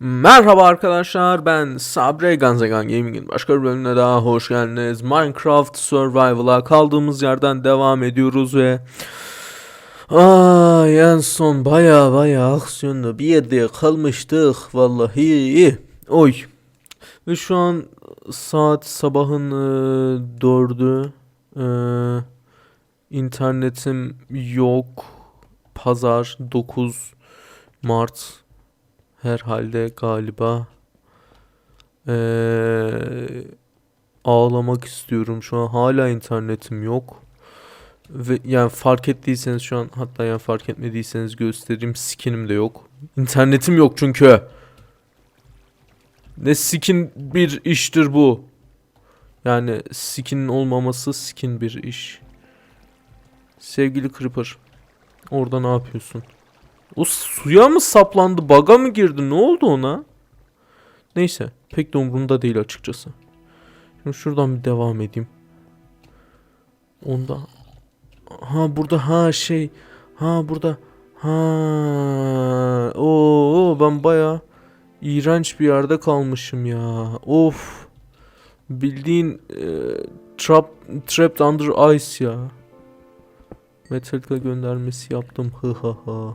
Merhaba arkadaşlar ben Sabre Ganzegan Gaming'in başka bir bölümüne daha hoş geldiniz. Minecraft Survival'a kaldığımız yerden devam ediyoruz ve Ay en son baya baya aksiyonlu bir yerde kalmıştık vallahi. Oy. Ve şu an saat sabahın e, dördü. E, internetim yok. Pazar 9 Mart herhalde galiba. Ee, ağlamak istiyorum şu an hala internetim yok. Ve yani fark ettiyseniz şu an hatta yani fark etmediyseniz göstereyim skinim de yok. İnternetim yok çünkü. Ne skin bir iştir bu. Yani skinin olmaması skin bir iş. Sevgili Creeper. Orada ne yapıyorsun? O suya mı saplandı? Baga mı girdi? Ne oldu ona? Neyse. Pek de umurumda değil açıkçası. Şimdi şuradan bir devam edeyim. Onda. Ha burada ha şey. Ha burada. Ha. Oo ben baya iğrenç bir yerde kalmışım ya. Of. Bildiğin e, trap trapped under ice ya. Metallica göndermesi yaptım. Hı hı hı.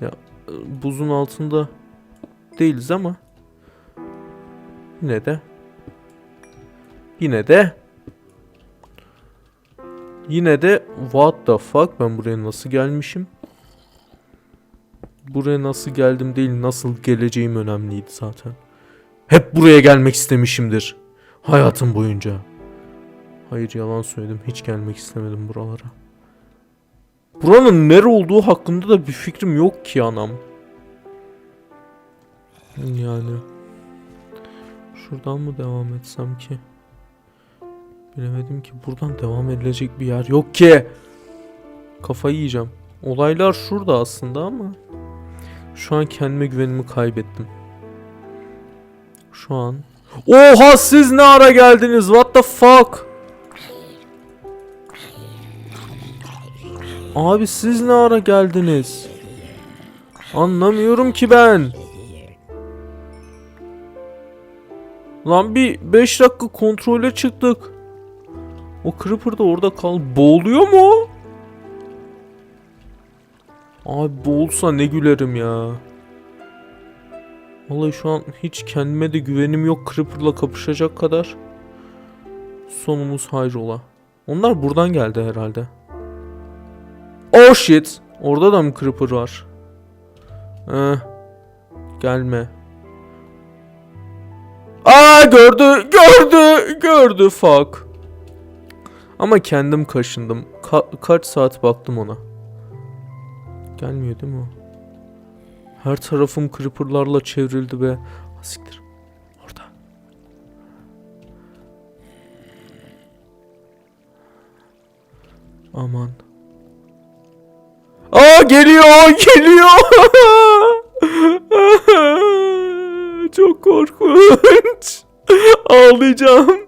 Ya e, buzun altında değiliz ama yine de yine de yine de what the fuck ben buraya nasıl gelmişim? Buraya nasıl geldim değil nasıl geleceğim önemliydi zaten. Hep buraya gelmek istemişimdir. Hayatım boyunca. Hayır yalan söyledim. Hiç gelmek istemedim buralara. Buranın nere olduğu hakkında da bir fikrim yok ki anam. Yani. Şuradan mı devam etsem ki? Bilemedim ki buradan devam edilecek bir yer yok ki. Kafayı yiyeceğim. Olaylar şurada aslında ama. Şu an kendime güvenimi kaybettim. Şu an. Oha siz ne ara geldiniz? What the fuck? Abi siz ne ara geldiniz? Anlamıyorum ki ben. Lan bir 5 dakika kontrole çıktık. O Creeper da orada kal. Boğuluyor mu? Abi boğulsa ne gülerim ya. Vallahi şu an hiç kendime de güvenim yok Creeper'la kapışacak kadar. Sonumuz hayrola. Onlar buradan geldi herhalde. Oh shit. Orada da mı creeper var? Eh. Gelme. Aa gördü, gördü, gördü fuck. Ama kendim kaşındım. Ka- kaç saat baktım ona. Gelmiyor değil mi? Her tarafım creeperlarla çevrildi Ah, siktir. Orada. Aman. Aa geliyor geliyor. Çok korkunç. Ağlayacağım.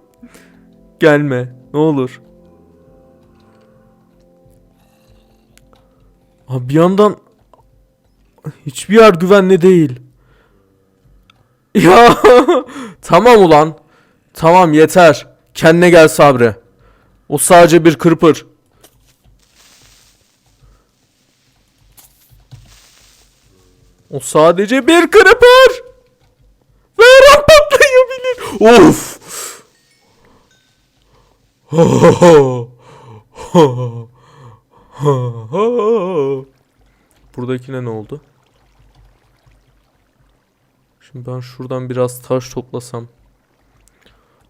Gelme ne olur. Abi bir yandan hiçbir yer güvenli değil. Ya tamam ulan. Tamam yeter. Kendine gel Sabri. O sadece bir kırpır. O sadece bir creeper. Ve her patlayabilir. Of. Buradakine ne oldu? Şimdi ben şuradan biraz taş toplasam.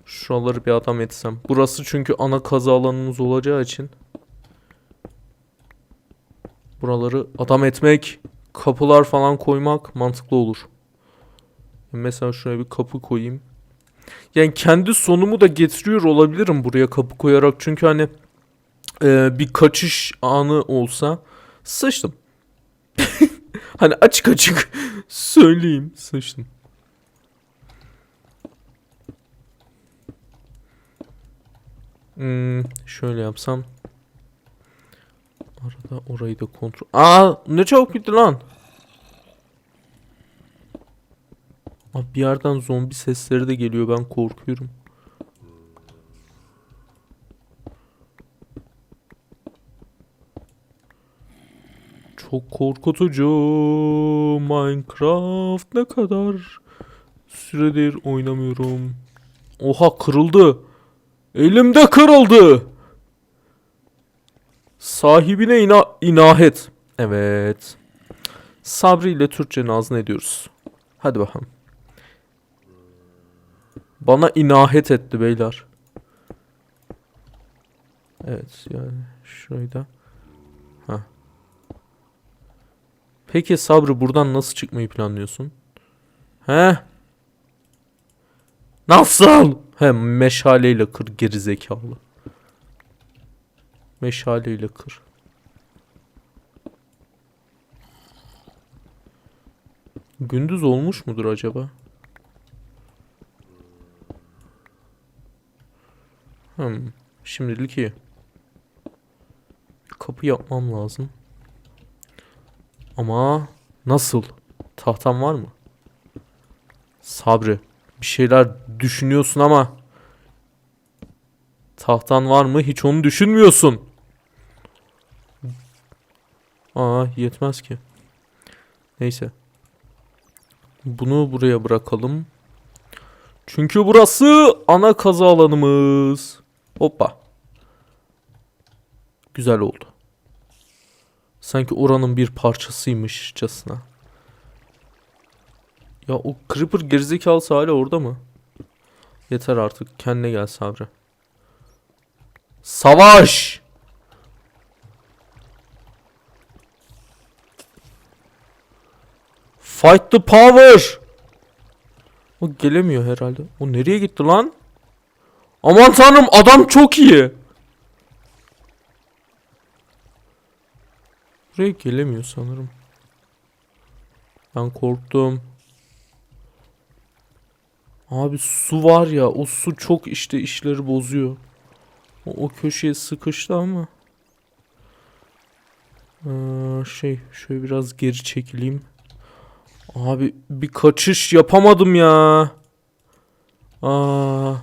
Şuraları bir adam etsem. Burası çünkü ana kazı alanımız olacağı için. Buraları adam etmek, kapılar falan koymak mantıklı olur. Mesela şuraya bir kapı koyayım. Yani kendi sonumu da getiriyor olabilirim buraya kapı koyarak. Çünkü hani e, bir kaçış anı olsa sıçtım. hani açık açık söyleyeyim sıçtım. Hmm, şöyle yapsam. Arada orayı da kontrol... Aa ne çabuk bitti lan. Abi bir yerden zombi sesleri de geliyor ben korkuyorum. Çok korkutucu Minecraft ne kadar süredir oynamıyorum. Oha kırıldı. Elimde kırıldı. Sahibine ina inahet. Evet. Sabri ile Türkçe nazlı ediyoruz. Hadi bakalım. Bana inahet etti beyler. Evet yani şurayı da. Ha. Peki Sabri buradan nasıl çıkmayı planlıyorsun? He? Nasıl? He meşaleyle kır geri zekalı. Meşaleyle kır. Gündüz olmuş mudur acaba? Hmm, şimdilik iyi. Kapı yapmam lazım. Ama nasıl? Tahtam var mı? Sabri, bir şeyler düşünüyorsun ama tahtan var mı? Hiç onu düşünmüyorsun. Aa, yetmez ki. Neyse. Bunu buraya bırakalım. Çünkü burası ana kazı alanımız. Hoppa. Güzel oldu. Sanki oranın bir parçasıymışçasına. Ya o Creeper gerizekalısı hala orada mı? Yeter artık. Kendine gel Sabri. Savaş! Fight the power! O gelemiyor herhalde. O nereye gitti lan? Aman tanrım adam çok iyi. Buraya gelemiyor sanırım. Ben korktum. Abi su var ya o su çok işte işleri bozuyor. O, o köşeye sıkıştı ama. Ee, şey şöyle biraz geri çekileyim. Abi bir kaçış yapamadım ya. Aa.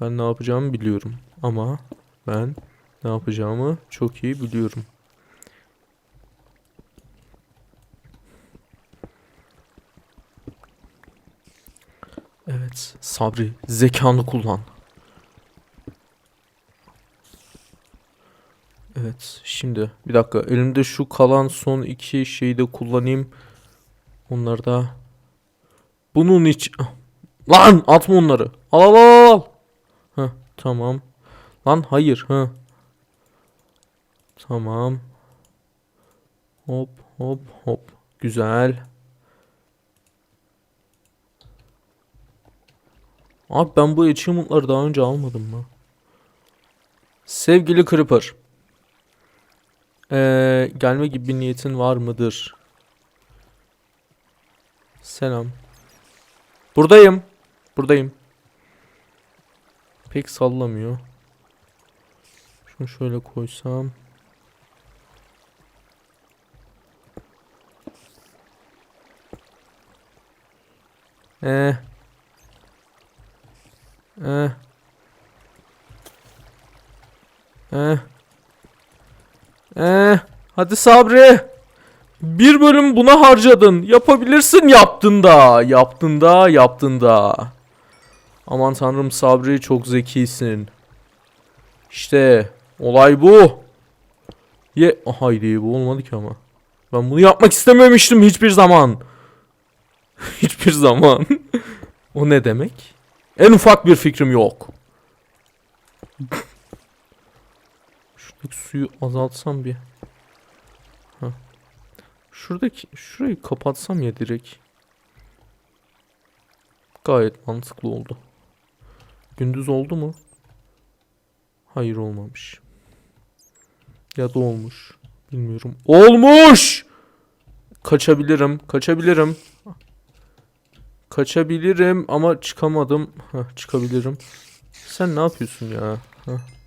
Ben ne yapacağımı biliyorum ama ben ne yapacağımı çok iyi biliyorum. Evet, Sabri, zekanı kullan. Evet, şimdi bir dakika. Elimde şu kalan son iki şeyi de kullanayım. Onları da bunun için Lan atma onları. Al al al al. Heh, tamam. Lan hayır. Ha. Tamam. Hop hop hop. Güzel. Abi ben bu achievement'ları daha önce almadım mı? Sevgili Creeper. Ee, gelme gibi bir niyetin var mıdır? Selam. Buradayım. Buradayım. Pek sallamıyor. Şunu şöyle koysam. Eh. Eh. Eh. Eh. Hadi Sabri. Bir bölüm buna harcadın. Yapabilirsin yaptın da. Yaptın da yaptın da. Aman tanrım Sabri çok zekisin. İşte olay bu. Ye haydi bu olmadı ki ama. Ben bunu yapmak istememiştim hiçbir zaman. hiçbir zaman. o ne demek? En ufak bir fikrim yok. Şuradaki suyu azaltsam bir. Heh. Şuradaki şurayı kapatsam ya direkt. Gayet mantıklı oldu. Gündüz oldu mu? Hayır olmamış. Ya da olmuş. Bilmiyorum. Olmuş! Kaçabilirim. Kaçabilirim. Kaçabilirim ama çıkamadım. Heh, çıkabilirim. Sen ne yapıyorsun ya? Heh.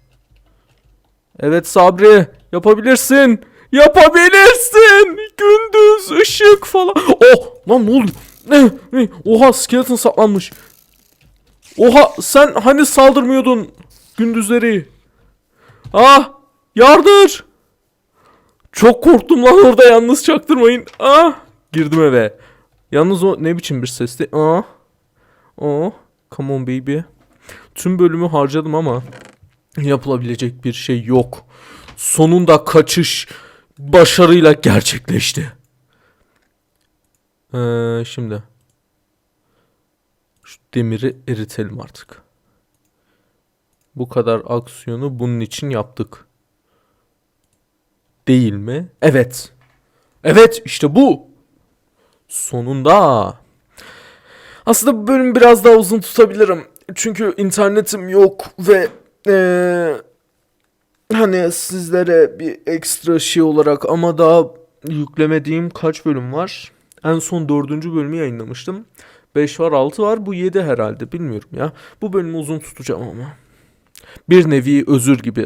Evet Sabri. Yapabilirsin. Yapabilirsin. Gündüz ışık falan. Oh! Lan ne oldu? Oha skeleton saklanmış. Oha sen hani saldırmıyordun gündüzleri. Ah yardır. Çok korktum lan orada yalnız çaktırmayın. Ah girdim eve. Yalnız o ne biçim bir sesti? Ah. Oh. Come on baby. Tüm bölümü harcadım ama yapılabilecek bir şey yok. Sonunda kaçış başarıyla gerçekleşti. Ee, şimdi şu demiri eritelim artık. Bu kadar aksiyonu bunun için yaptık. Değil mi? Evet. Evet işte bu. Sonunda. Aslında bu bölümü biraz daha uzun tutabilirim. Çünkü internetim yok ve eee, hani sizlere bir ekstra şey olarak ama daha yüklemediğim kaç bölüm var? En son dördüncü bölümü yayınlamıştım. 5 var 6 var bu 7 herhalde bilmiyorum ya. Bu bölümü uzun tutacağım ama. Bir nevi özür gibi.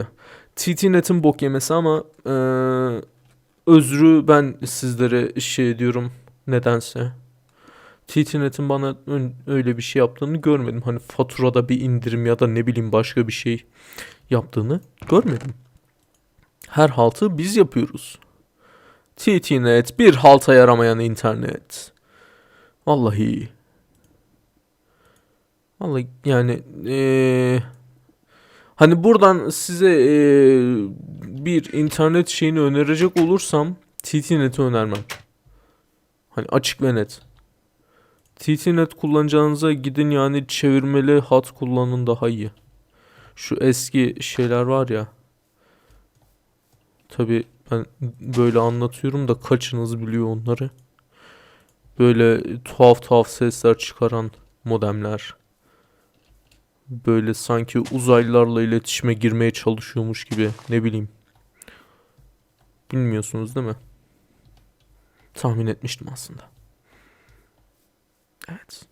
TTNet'in bok yemesi ama eee özrü ben sizlere şey diyorum nedense. TTNet'in bana öyle bir şey yaptığını görmedim. Hani faturada bir indirim ya da ne bileyim başka bir şey yaptığını görmedim. Her haltı biz yapıyoruz. TTNet bir halta yaramayan internet. Vallahi. Vallahi yani eee, hani buradan size eee, bir internet şeyini önerecek olursam TTNet'i önermem. Hani açık ve net. TTNet kullanacağınıza gidin yani çevirmeli hat kullanın daha iyi. Şu eski şeyler var ya. Tabi ben böyle anlatıyorum da kaçınız biliyor onları. Böyle tuhaf tuhaf sesler çıkaran modemler. Böyle sanki uzaylılarla iletişime girmeye çalışıyormuş gibi ne bileyim. Bilmiyorsunuz değil mi? Tahmin etmiştim aslında. Evet.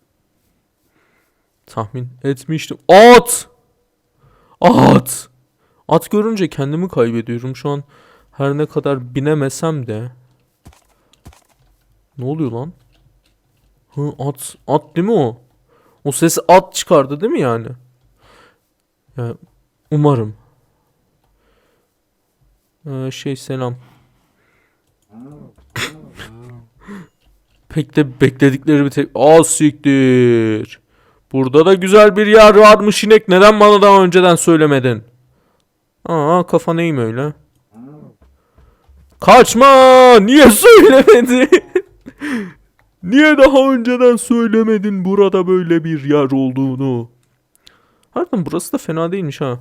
Tahmin etmiştim. At! At! At görünce kendimi kaybediyorum şu an. Her ne kadar binemesem de. Ne oluyor lan? Hı, at. At değil mi o? O sesi at çıkardı değil mi yani? Ya, umarım. Ee, şey selam. Pek de bekledikleri bir tek... Aa siktir. Burada da güzel bir yer varmış inek. Neden bana daha önceden söylemedin? Aa kafa neyim öyle? Kaçma! Niye söylemedi? Niye daha önceden söylemedin burada böyle bir yer olduğunu? Harbiden burası da fena değilmiş ha.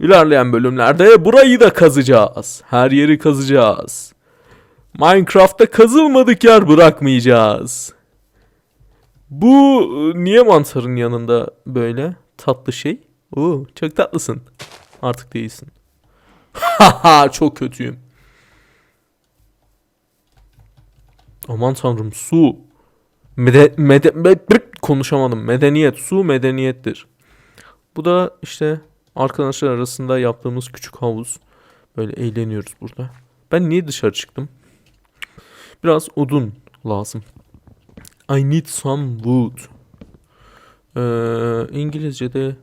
İlerleyen bölümlerde burayı da kazacağız. Her yeri kazacağız. Minecraft'ta kazılmadık yer bırakmayacağız. Bu niye mantarın yanında böyle tatlı şey? Oo, çok tatlısın. Artık değilsin. Haha çok kötüyüm. Aman tanrım su. Mede, mede, med- konuşamadım. Medeniyet. Su medeniyettir. Bu da işte arkadaşlar arasında yaptığımız küçük havuz. Böyle eğleniyoruz burada. Ben niye dışarı çıktım? Biraz odun lazım. I need some wood. Ee, İngilizce'de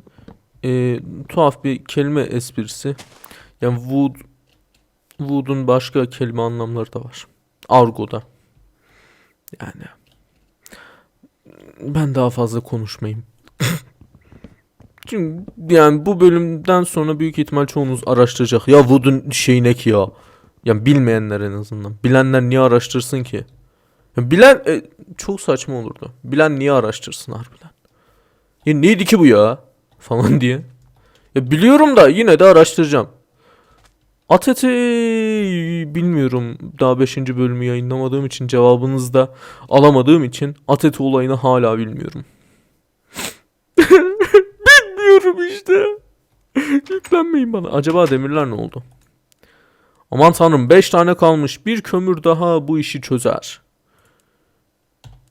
e, tuhaf bir kelime esprisi. Yani wood wood'un başka kelime anlamları da var. Argo'da. Yani ben daha fazla konuşmayayım. Çünkü yani bu bölümden sonra büyük ihtimal çoğunuz araştıracak. Ya Wood'un şeyi ne ki ya? Yani bilmeyenler en azından. Bilenler niye araştırsın ki? Ya bilen e, çok saçma olurdu. Bilen niye araştırsın harbiden? Ya neydi ki bu ya? Falan diye. Ya biliyorum da yine de araştıracağım. At eti bilmiyorum. Daha 5. bölümü yayınlamadığım için cevabınızı da alamadığım için at eti olayını hala bilmiyorum. bilmiyorum işte. Yüklenmeyin bana. Acaba demirler ne oldu? Aman tanrım 5 tane kalmış. Bir kömür daha bu işi çözer.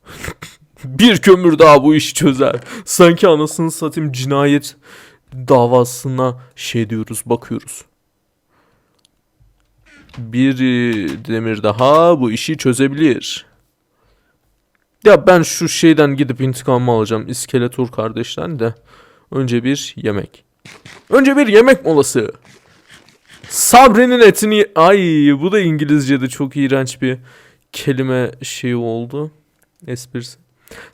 bir kömür daha bu işi çözer. Sanki anasını satayım cinayet davasına şey diyoruz bakıyoruz. Bir demir daha bu işi çözebilir. Ya ben şu şeyden gidip intikamımı alacağım. İskeletor kardeşten de. Önce bir yemek. Önce bir yemek molası. Sabri'nin etini... Ay bu da İngilizce'de çok iğrenç bir kelime şeyi oldu. Esprisi.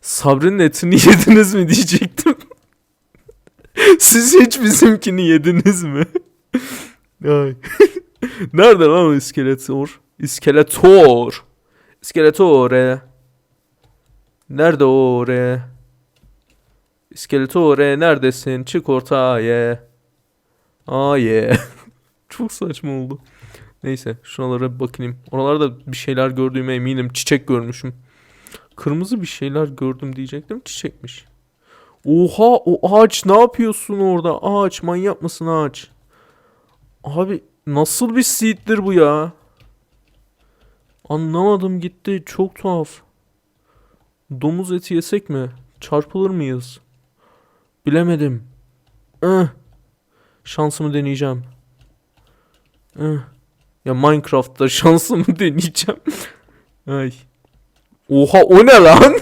Sabri'nin etini yediniz mi diyecektim. Siz hiç bizimkini yediniz mi? Ay. Nerede lan o iskeletor? İskeletor. İskeletore. Nerede o re? İskeletore neredesin? Çık ortaya. Aye. Çok saçma oldu. Neyse şuralara bir bakayım. Oralarda bir şeyler gördüğüme eminim. Çiçek görmüşüm. Kırmızı bir şeyler gördüm diyecektim. Çiçekmiş. Oha o ağaç ne yapıyorsun orada? Ağaç manyak mısın ağaç? Abi nasıl bir seed'dir bu ya? Anlamadım gitti. Çok tuhaf. Domuz eti yesek mi? Çarpılır mıyız? Bilemedim. Ih. Şansımı deneyeceğim. Ya Minecraft'ta şansımı deneyeceğim. Ay. Oha o ne lan?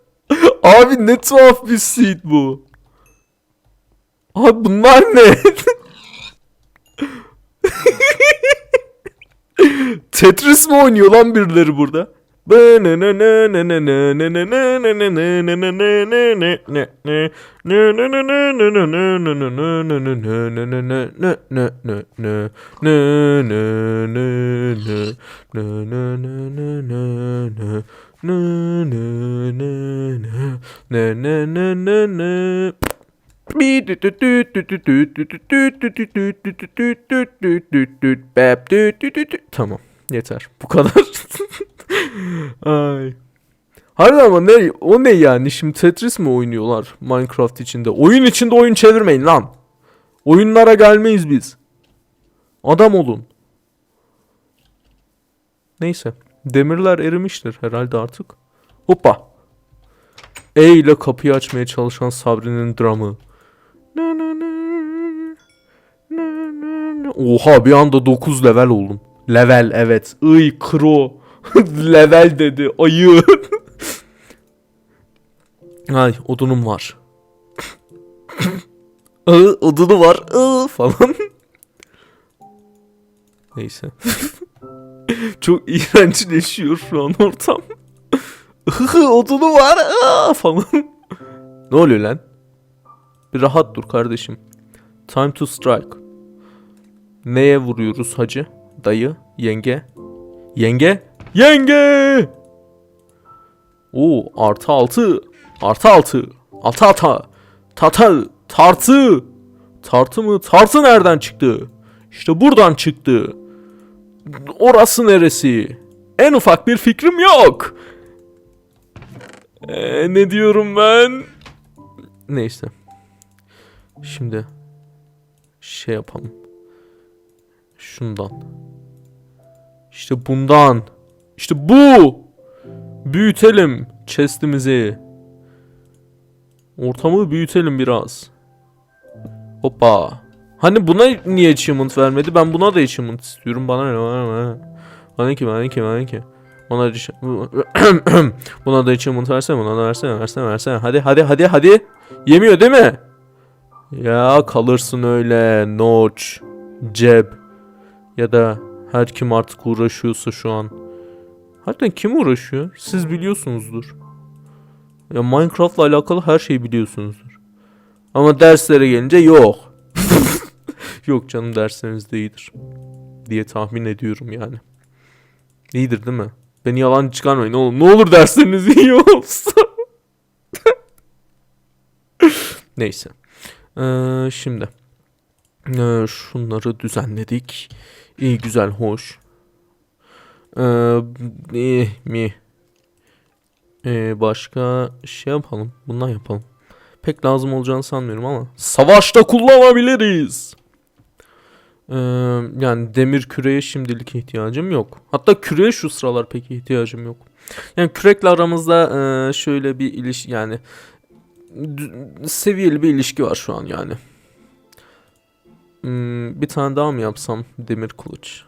Abi ne tuhaf bir seed bu. Abi bunlar ne? Tetris mi oynuyor lan birileri burada? Tamam. Yeter. Bu kadar. Ay. Harbiden ama ne o ne yani şimdi Tetris mi oynuyorlar Minecraft içinde? Oyun içinde oyun çevirmeyin lan. Oyunlara gelmeyiz biz. Adam olun. Neyse. Demirler erimiştir herhalde artık. Hoppa. E ile kapıyı açmaya çalışan Sabri'nin dramı. Oha bir anda 9 level oldum. Level evet. Iy kro. level dedi. Ayı. Ay odunum var. Iı, odunu var. Iı, falan. Neyse. Çok iğrençleşiyor şu an ortam. Ihı, odunu var. Aa, falan. ne oluyor lan? Bir rahat dur kardeşim. Time to strike. Neye vuruyoruz hacı? Dayı, yenge. Yenge? Yenge! Oo artı altı. Artı altı. Altı ata. Tata. Tartı. Tartı mı? Tartı nereden çıktı? İşte buradan çıktı. Orası neresi? En ufak bir fikrim yok. Ee, ne diyorum ben? Neyse. Şimdi şey yapalım. Şundan. İşte bundan. İşte bu. Büyütelim chest'imizi. Ortamı büyütelim biraz. Hoppa. Hani buna niye achievement vermedi? Ben buna da achievement istiyorum. Bana ne? Bana ne? Bana ki? Bana ki? Bana ki? Buna da buna da achievement versene. Buna da versene. Versene. Versene. Hadi hadi hadi hadi. Yemiyor değil mi? Ya kalırsın öyle. Notch. Ceb. Ya da her kim artık uğraşıyorsa şu an. Harbiden kim uğraşıyor? Siz biliyorsunuzdur. Ya Minecraft'la alakalı her şeyi biliyorsunuzdur. Ama derslere gelince yok. yok canım dersleriniz de iyidir. Diye tahmin ediyorum yani. İyidir değil mi? Beni yalan çıkarmayın oğlum. Ne olur dersleriniz iyi olsun. Neyse. Ee, şimdi. Ee, şunları düzenledik. İyi güzel hoş. Ee, iyi mi? Ee, başka şey yapalım. Bundan yapalım. Pek lazım olacağını sanmıyorum ama. Savaşta kullanabiliriz. Ee, yani demir küreye şimdilik ihtiyacım yok. Hatta küreye şu sıralar pek ihtiyacım yok. Yani kürekle aramızda e, şöyle bir ilişki yani seviyeli bir ilişki var şu an yani. Hmm, bir tane daha mı yapsam demir kılıç?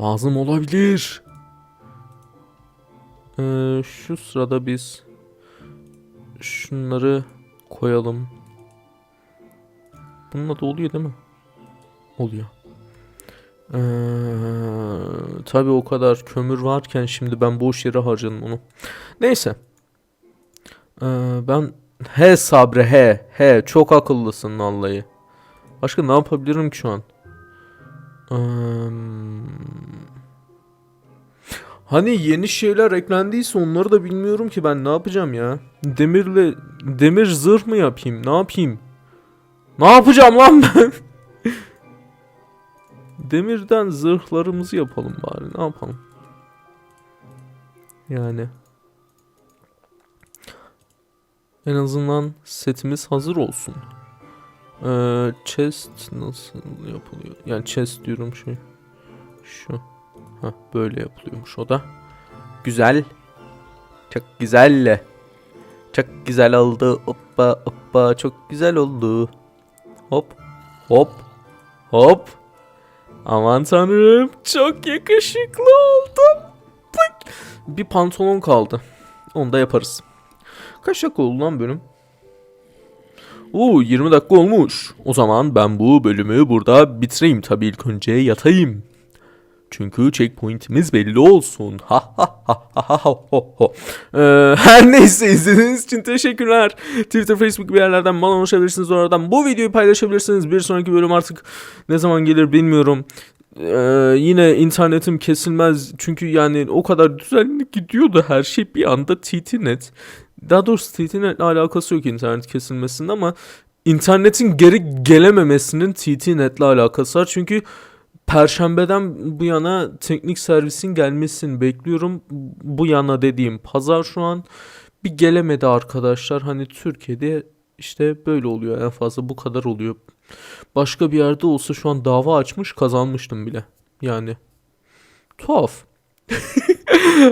Lazım olabilir. Ee, şu sırada biz şunları koyalım. Bununla da oluyor değil mi? Oluyor. Ee, tabii o kadar kömür varken şimdi ben boş yere harcadım onu. Neyse. Ee, ben he Sabre he he çok akıllısın vallahi. Başka ne yapabilirim ki şu an? Hani yeni şeyler eklendiyse onları da bilmiyorum ki ben ne yapacağım ya. Demirle demir zırh mı yapayım? Ne yapayım? Ne yapacağım lan ben? Demirden zırhlarımızı yapalım bari. Ne yapalım? Yani. En azından setimiz hazır olsun. Ee, chest nasıl yapılıyor? Yani chest diyorum şey. Şu. Ha böyle yapılıyormuş o da. Güzel. Çok güzel. Çok güzel oldu. Hoppa hoppa çok güzel oldu. Hop hop hop. Aman tanrım çok yakışıklı oldum. Bir pantolon kaldı. Onu da yaparız. Kaç oldu lan bölüm? Oo 20 dakika olmuş. O zaman ben bu bölümü burada bitireyim. Tabii ilk önce yatayım. Çünkü checkpoint'imiz belli olsun. Ha ha ha ha ha ho. Ee, her neyse izlediğiniz için teşekkürler. Twitter, Facebook bir yerlerden bana ulaşabilirsiniz. Oradan bu videoyu paylaşabilirsiniz. Bir sonraki bölüm artık ne zaman gelir bilmiyorum. Ee, yine internetim kesilmez. Çünkü yani o kadar düzenli gidiyordu her şey bir anda TTNet. Daha doğrusu TTNet'le alakası yok internet kesilmesinin ama internetin geri gelememesinin TTNet'le alakası var. Çünkü Perşembeden bu yana teknik servisin gelmesini bekliyorum. Bu yana dediğim pazar şu an bir gelemedi arkadaşlar. Hani Türkiye'de işte böyle oluyor en fazla bu kadar oluyor. Başka bir yerde olsa şu an dava açmış kazanmıştım bile. Yani tuhaf.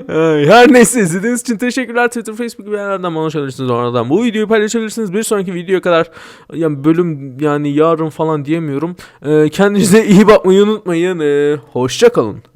Her neyse izlediğiniz için teşekkürler. Twitter, Facebook bir yerlerden bana ulaşabilirsiniz oradan. Bu videoyu paylaşabilirsiniz. Bir sonraki videoya kadar yani bölüm yani yarın falan diyemiyorum. Ee, kendinize iyi bakmayı unutmayın. Ee, hoşça kalın.